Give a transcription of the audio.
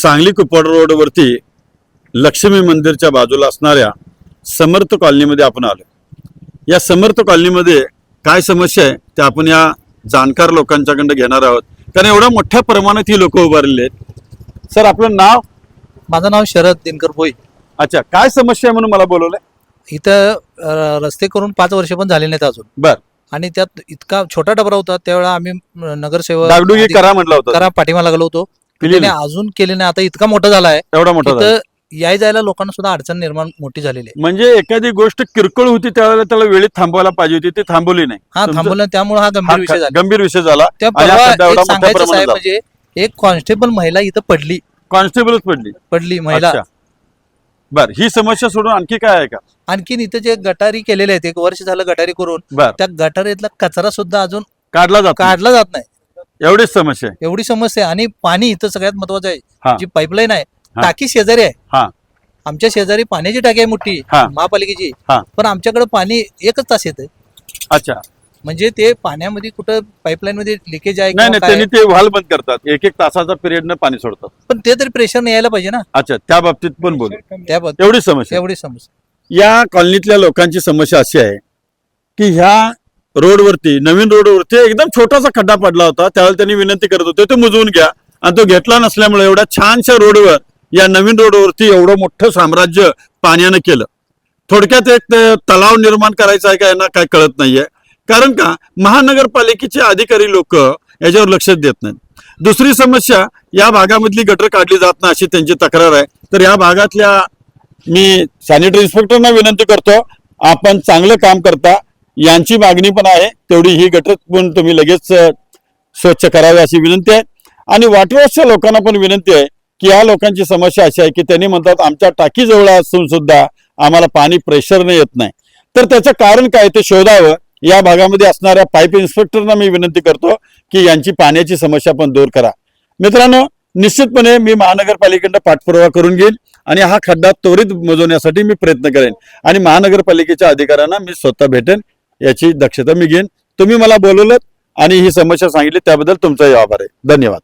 सांगली कुपवाड रोडवरती लक्ष्मी मंदिरच्या बाजूला असणाऱ्या समर्थ कॉलनीमध्ये आपण आलो या समर्थ कॉलनीमध्ये काय समस्या आहे ते आपण या जाणकार लोकांच्याकडनं घेणार आहोत. कारण एवढ्या मोठ्या प्रमाणात ही लोक उभारलेली आहेत. सर आपलं नाव? माझं नाव शरद दिनकर भोई. अच्छा काय समस्या आहे म्हणून मला बोलवलंय? इथं रस्ते करून पाच वर्ष पण झाले नाहीत अजून. बर. आणि त्यात इतका छोटा डबरा होता त्यावेळेला आम्ही नगरसेवक करा म्हटलं होतं. करा पाठीमा लागलो होतो. त्याने. अजून केले नाही. आता इतका मोठा झाला आहे एवढा मोठा झाला. तिथं याय जायला लोकांना सुद्धा अडचण निर्माण मोठी झालेली आहे. म्हणजे एखादी गोष्ट किरकोळ होती त्यावेळेला त्याला वेळेत थांबवायला पाहिजे होती ती थांबवली नाही. हा तुमचं- थांबवलं त्यामुळे हा हा गंभीर विषय झाला. गंभीर विषय झाला. त्या आणि परवा खड्डा एक एवढा मोठ्या सांगायचं प्रमाणात साहेब झाला. म्हणजे एक कॉन्स्टेबल महिला इथं पडली. कॉन्स्टेबलच पडली. पडली महिला. अच्छा. बर ही समस्या सोडून आणखी काय आहे का? आणखीन इथं जे गटारी केलेले आहेत एक वर्ष झालं गटारी करून बर. त्या गटारीतला कचरा सुद्धा अजून काढला जातो काढला जात नाही. एवढीच समस्या आहे. एवढी समस्या आहे. आणि पाणी इथं सगळ्यात महत्वाचं हा. आहे जी पाईपलाईन आहे हा. टाकी शेजारी आहे. हा. आमच्या शेजारी पाण्याची टाकी आहे मोठी हा. महापालिकेची. हा. पण आमच्याकडे पाणी एकच तास येतं अच्छा. म्हणजे ते पाण्यामध्ये कुठं पाईपलाईन मध्ये लिकेज आहे नाही किंवा नाही काय त्यांनी ते व्हाल बंद करतात. एक एक तासाचा पिरियड पाणी सोडतात. पण ते तरी प्रेशर नाही यायला पाहिजे ना. अच्छा त्या बाबतीत पण बोलू. त्या बद्दल एवढी समस्या एवढी समस्या. या कॉलनीतल्या लोकांची समस्या अशी आहे की ह्या रोडवरती नवीन रोडवरती एकदम छोटासा खड्डा पडला होता. त्यावेळेला त्यांनी विनंती करत होते तो मुजवून घ्या. आणि तो घेतला नसल्यामुळे एवढ्या छानशा रोडवर या नवीन रोडवरती एवढं मोठं साम्राज्य पाण्यानं केलं. थोडक्यात एक तलाव निर्माण करायचा आहे का यांना काय कळत नाहीये. कारण का महानगरपालिकेचे अधिकारी लोक याच्यावर लक्ष देत नाहीत. दुसरी समस्या या भागामधली गटर काढली जात नाही अशी त्यांची तक्रार आहे. तर या भागातल्या मी सॅनिटरी इन्स्पेक्टरना विनंती करतो आपण चांगलं काम करता यांची मागणी पण आहे तेवढी ही गटर पण तुम्ही लगेच स्वच्छ करावी अशी विनंती आहे. आणि वॉटरवर्सच्या लोकांना पण विनंती आहे की या लोकांची समस्या अशी आहे की त्यांनी म्हणतात आमच्या टाकीजवळ असून सुद्धा आम्हाला पाणी प्रेशरने येत नाही. तर त्याचं कारण काय ते शोधावं. या भागामध्ये असणाऱ्या पाईप इन्स्पेक्टरना मी विनंती करतो की यांची पाण्याची समस्या पण दूर करा. मित्रांनो निश्चितपणे मी महानगरपालिकेकडं पाठपुरावा करून घेईन आणि हा खड्डा त्वरित मोजवण्यासाठी मी प्रयत्न करेन आणि महानगरपालिकेच्या अधिकाऱ्यांना मी स्वतः भेटेन. याची दक्षता मी घेईन. तुम्ही मला बोलवलं आणि ही समस्या सांगितली त्याबद्दल तुमचाही आभार आहे. धन्यवाद.